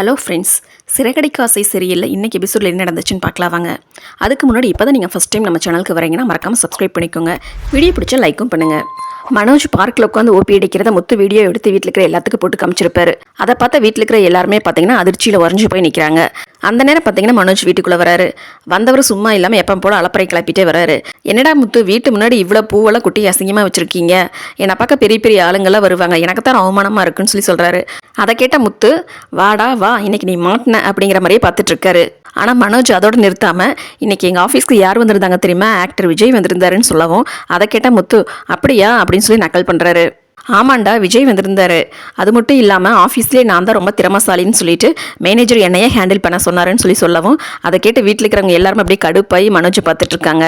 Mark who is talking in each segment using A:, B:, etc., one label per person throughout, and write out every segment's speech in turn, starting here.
A: Hello friends சிறகடிக்காசை சரியில்லை இன்றைக்கி எபிசோடில் என்ன நடந்துச்சுன்னு பார்க்கலாம் வாங்க. அதுக்கு முன்னாடி இப்போ தான் நீங்கள் ஃபஸ்ட் டைம் நம்ம சேனலுக்கு வரீங்கன்னா மறக்காமல் சப்ஸ்கிரைப் பண்ணிக்கோங்க. வீடியோ பிடிச்சா லைக்கும் பண்ணுங்கள் மனோஜ் பார்க்கில் உட்காந்து ஓபி அடிக்கிறத முத்து வீடியோ எடுத்து வீட்டில் இருக்கிற எல்லாத்துக்கும் போட்டு காமிச்சிருப்பாரு. அதை பார்த்தா வீட்டில் இருக்கிற எல்லாருமே பார்த்தீங்கன்னா அதிர்ச்சியில் உறைஞ்சு போய் நிற்கிறாங்க அந்த நேரம் பார்த்தீங்கன்னா மனோஜ் வீட்டுக்குள்ளே வராரு. வந்தவர் சும்மா இல்லாமல் எப்போ போல அலப்பறை கிளப்பிட்டே வராரு. என்னடா முத்து வீட்டு முன்னாடி இவ்வளோ பூவெல்லாம் குட்டி அசிங்கமாக வச்சுருக்கீங்க. என்னை பார்க்க பெரிய பெரிய ஆளுங்கள்லாம் வருவாங்க. எனக்கு தான் அவமானமாக இருக்குன்னு சொல்லி சொல்கிறாரு அதை கேட்ட முத்து வாடா வா. இன்னைக்கு நீ மாட்டின அப்படிங்கிற மாதிரியே பார்த்துட்ருக்காரு ஆனால் மனோஜ் அதோடு நிறுத்தாமல் இன்றைக்கி எங்கள் ஆஃபீஸ்க்கு யார் வந்திருந்தாங்க தெரியுமா? ஆக்டர் விஜய் வந்திருந்தாருன்னு சொல்லவும் அதை கேட்ட முத்து அப்படியா? அப்படின்னு சொல்லி நக்கல் பண்ணுறாரு ஆமாண்டா விஜய் வந்திருந்தாரு. அது மட்டும் இல்லாமல் ஆஃபீஸ்லேயே நான் தான் ரொம்ப திறமசாலின்னு சொல்லிட்டு மேனேஜர் என்னையே ஹேண்டில் பண்ண சொன்னாருன்னு சொல்லி சொல்லவும் அதை கேட்டு வீட்டில் இருக்கிறவங்க எல்லாருமே அப்படியே கடுப்பாகி மனோஜ் பார்த்துட்ருக்காங்க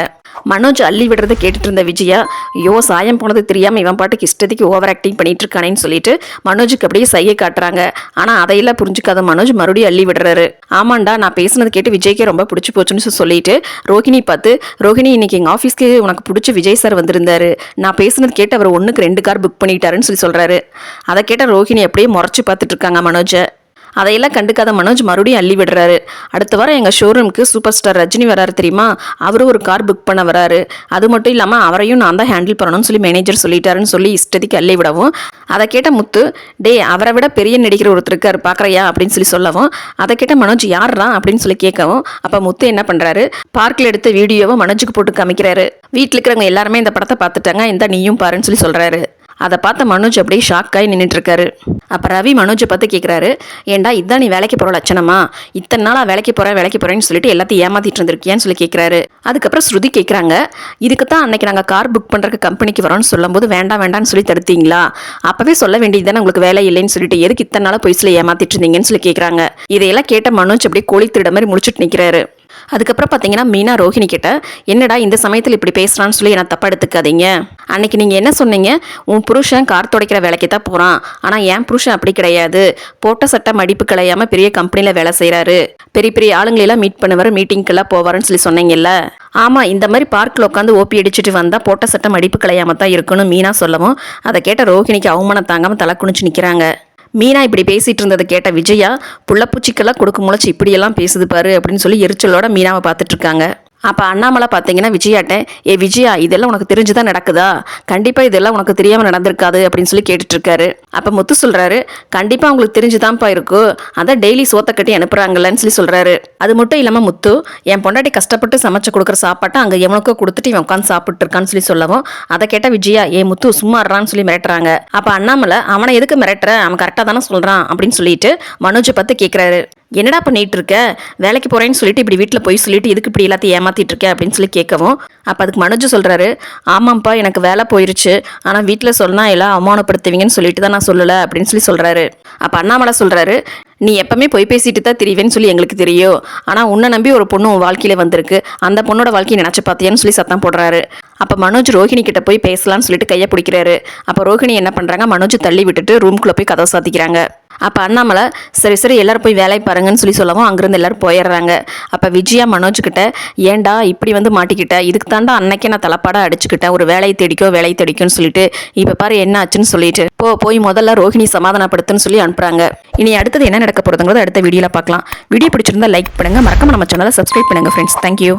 A: மனோஜ் அள்ளி விடுறதை கேட்டுட்டு இருந்த விஜயா ஐயோ சாயம் போனது தெரியாமல் இவன் பாட்டுக்கு இஷ்டத்துக்கு ஓவர் ஆக்டிங் பண்ணிட்டு இருக்கானேன்னு சொல்லிட்டு மனோஜுக்கு அப்படியே சையை காட்டுறாங்க. ஆனால் அதையெல்லாம் புரிஞ்சுக்காத மனோஜ் மறுபடியும் அள்ளி விடுறாரு. ஆமாண்டா நான் பேசுனது கேட்டு விஜய்க்கே ரொம்ப பிடிச்சி போச்சுன்னு சொல்லி சொல்லிட்டு ரோஹிணி பார்த்து ரோஹிணி இன்னைக்கு எங்கள் ஆஃபீஸ்க்கு உனக்கு பிடிச்ச விஜய் சார் வந்திருந்தாரு. நான் பேசுனது கேட்டு அவர் ஒன்றுக்கு ரெண்டு கார் புக் பண்ணிட்டாருன்னு சொல்லி சொல்கிறாரு அதை கேட்ட ரோஹிணி அப்படியே முறைச்சி பார்த்துட்டு இருக்காங்க மனோஜை. அதையெல்லாம் கண்டுக்காத மனோஜ் மறுபடியும் அள்ளி விடுறாரு. அடுத்த வாரம் எங்கள் ஷோரூமுக்கு சூப்பர் ஸ்டார் ரஜினி வராரு தெரியுமா? அவரும் ஒரு கார் புக் பண்ண வராரு. அது மட்டும் இல்லாமல் அவரையும் நான் தான் ஹேண்டில் பண்ணணும்னு சொல்லி மேனேஜர் சொல்லிட்டாருன்னு சொல்லி இஷ்டத்துக்கு அள்ளி விடவும். அதை கேட்ட முத்து டே அவரை விட பெரிய நடிகர் ஒருத்தர் இருக்கார் பார்க்குறையா அப்படின்னு சொல்லி சொல்லவும். அதை கேட்ட மனோஜ் யார்ரா? அப்படின்னு சொல்லி கேட்கவும். அப்போ முத்து என்ன பண்ணுறாரு பார்க்கில் எடுத்த வீடியோவை மனோஜுக்கு போட்டு காமிக்கிறாரு. வீட்டில் இருக்கிறவங்க எல்லாருமே இந்த படத்தை பார்த்துட்டாங்க. இந்த நீயும் பாருன்னு சொல்லி சொல்கிறாரு அதை பார்த்த மனோஜ் அப்படியே ஷாக்காகி நின்றுட்டு இருக்காரு அப்போ ரவி மனோஜை பார்த்து கேட்குறாரு ஏண்டா இதான் நீ வேலைக்கு போகிற லட்சணமா? இத்தனை நாளாக வேலைக்கு போகிறேன் வேலைக்கு போகிறேன்னு சொல்லிட்டு எல்லாத்தையும் ஏமாத்திட்டு இருந்திருக்கியான்னு சொல்லி கேட்குறாரு அதுக்கப்புறம் ஸ்ருதி கேட்குறாங்க இதுக்கு தான் அன்னைக்கு நாங்கள் கார் புக் பண்ணுறக்கு கம்பெனிக்கு வரோம்னு சொல்லும்போது வேண்டாம் வேண்டாம்னு சொல்லி தடுத்தீங்களா? அப்போவே சொல்ல வேண்டியது தானே உங்களுக்கு வேலை இல்லைன்னு சொல்லிட்டு எதுக்கு இத்தனை நாளாக பொய்ஸில் ஏமாத்திட்டு இருந்தீங்கன்னு சொல்லி கேட்குறாங்க இதையெல்லாம் கேட்ட மனோஜ் அப்படியே கோழி திருட மாதிரி முடிச்சுட்டு நிற்கிறாரு அதுக்கப்புறம் பார்த்தீங்கன்னா மீனா ரோஹிணி கிட்ட என்னடா இந்த சமயத்தில் இப்படி பேசுகிறான்னு சொல்லி என்ன தப்பாக எடுத்துக்காதீங்க. அன்னைக்கு நீங்கள் என்ன சொன்னீங்க? உன் புருஷன் கார் துடைக்கிற வேலைக்கு தான் போகிறான் ஆனால் என் புருஷன் அப்படி கிடையாது. போட்ட சட்டை மடிப்பு கலையாமல் பெரிய கம்பெனியில் வேலை செய்கிறாரு பெரிய பெரிய ஆளுங்களெல்லாம் மீட் பண்ணுவார் மீட்டிங்க்கெல்லாம் போவாருன்னு சொல்லி சொன்னீங்கல்ல. ஆமாம் இந்த மாதிரி பார்க்கில் உட்காந்து ஓப்பி அடிச்சுட்டு வந்தால் போட்ட சட்டம் மடிப்பு கலையாமல் தான் இருக்கணும் மீனா சொல்லவும் அதை கேட்ட ரோஹிணிக்கு அவமானம் தாங்காமல் தலை குனிச்சு நிற்கிறாங்க மீனா இப்படி பேசிகிட்டு இருந்ததை கேட்ட விஜயா புள்ளப்பூச்சிக்கெல்லாம் கொடுக்க முளைச்சி இப்படியெல்லாம் பேசுது பாரு அப்படின்னு சொல்லி எரிச்சலோட மீனாவை பார்த்துட்ருக்காங்க அப்போ அண்ணாமலை பார்த்தீங்கன்னா விஜயாட்ட ஏ விஜயா இதெல்லாம் உனக்கு தெரிஞ்சுதான் நடக்குதா? கண்டிப்பாக இதெல்லாம் உனக்கு தெரியாமல் நடந்திருக்காது அப்படின்னு சொல்லி கேட்டுட்ருக்காரு. அப்போ முத்து சொல்கிறாரு கண்டிப்பாக உங்களுக்கு தெரிஞ்சுதான்ப்பா இருக்கும் அதான் டெய்லி சோத்தை கட்டி அனுப்புகிறாங்கல்லன்னு சொல்லி சொல்கிறாரு அது மட்டும் இல்லாமல் முத்து என் பொண்டாட்டி கஷ்டப்பட்டு சமைச்சு கொடுக்குற சாப்பாட்டை அங்கே எவனுக்கோ கொடுத்துட்டு இவன் உட்காந்து சாப்பிட்டுருக்கான்னு சொல்லி சொல்லவும் அதை கேட்டால் விஜயா ஏ முத்து சும்மாறான்னு சொல்லி மிரட்டுறாங்க. அப்போ அண்ணாமலை அவனை எதுக்கு மிரட்டுற? அவன் கரெக்டாக தானே சொல்கிறான் அப்படின்னு சொல்லிட்டு மனோஜை பார்த்து கேட்குறாரு என்னடா பண்ணிட்டு இருக்க வேலைக்கு போறேன்னு சொல்லிட்டு இப்படி வீட்டில் போய் சொல்லிட்டு இதுக்கு இப்படி எல்லாத்தையும் ஏமாத்திட்டு இருக்க அப்படின்னு சொல்லி கேட்கவும் அப்போ அதுக்கு மனுஜு சொல்றாரு ஆமாம்ப்பா எனக்கு வேலை போயிருச்சு. ஆனால் வீட்டில் சொன்னா எல்லாம் அவமானப்படுத்துவீங்கன்னு சொல்லிட்டு தான் நான் சொல்லலை அப்படின்னு சொல்லி சொல்றாரு. அப்போ அண்ணாமலை சொல்றாரு நீ எப்பவுமே பொய் பேசிட்டு தான் தெரிவேன்னு சொல்லி எங்களுக்கு தெரியும். ஆனால் உன்னை நம்பி ஒரு பொண்ணு உன் வாழ்க்கையில வந்திருக்கு. அந்த பொண்ணோட வாழ்க்கையை நினச்சி பார்த்தியான்னு சொல்லி சத்தம் போடுறாரு. அப்போ மனோஜ் ரோஹிணி கிட்ட போய் பேசலாம்னு சொல்லிட்டு கையை பிடிக்கிறாரு. அப்போ ரோஹிணி என்ன பண்ணுறாங்க மனோஜ் தள்ளி விட்டுட்டு ரூம்குள்ளே போய் கதவை சாத்திக்கிறாங்க. அப்போ அண்ணாமலை சரி சரி எல்லோரும் போய் வேலையை பாருங்கன்னு சொல்லி சொல்லவும் அங்கேருந்து எல்லாரும் போயிடுறாங்க. அப்போ விஜயா மனோஜ் ஏண்டா இப்படி வந்து மாட்டிக்கிட்ட? இதுக்கு தாண்டா அன்னைக்கே நான் தலைப்பாடாக அடிச்சுக்கிட்டேன். ஒரு வேலையை தேடிக்கோ வேலையை தேடிக்கோன்னு சொல்லிட்டு இப்போ பாரு என்ன ஆச்சுன்னு சொல்லிட்டு போ போய் முதல்ல ரோஹிணி சமாதானப்படுத்துன்னு சொல்லி அனுப்புறாங்க. இனி அடுத்தது என்ன நடக்க போகிறதுங்கிறத அடுத்த வீடியோவில் பார்க்கலாம். வீடியோ பிடிச்சிருந்தா லைக் பண்ணுங்கள் மறக்காம நம்ம சேனலை சப்ஸ்கிரைப் பண்ணுங்கள் ஃப்ரெண்ட்ஸ் தேங்க்யூ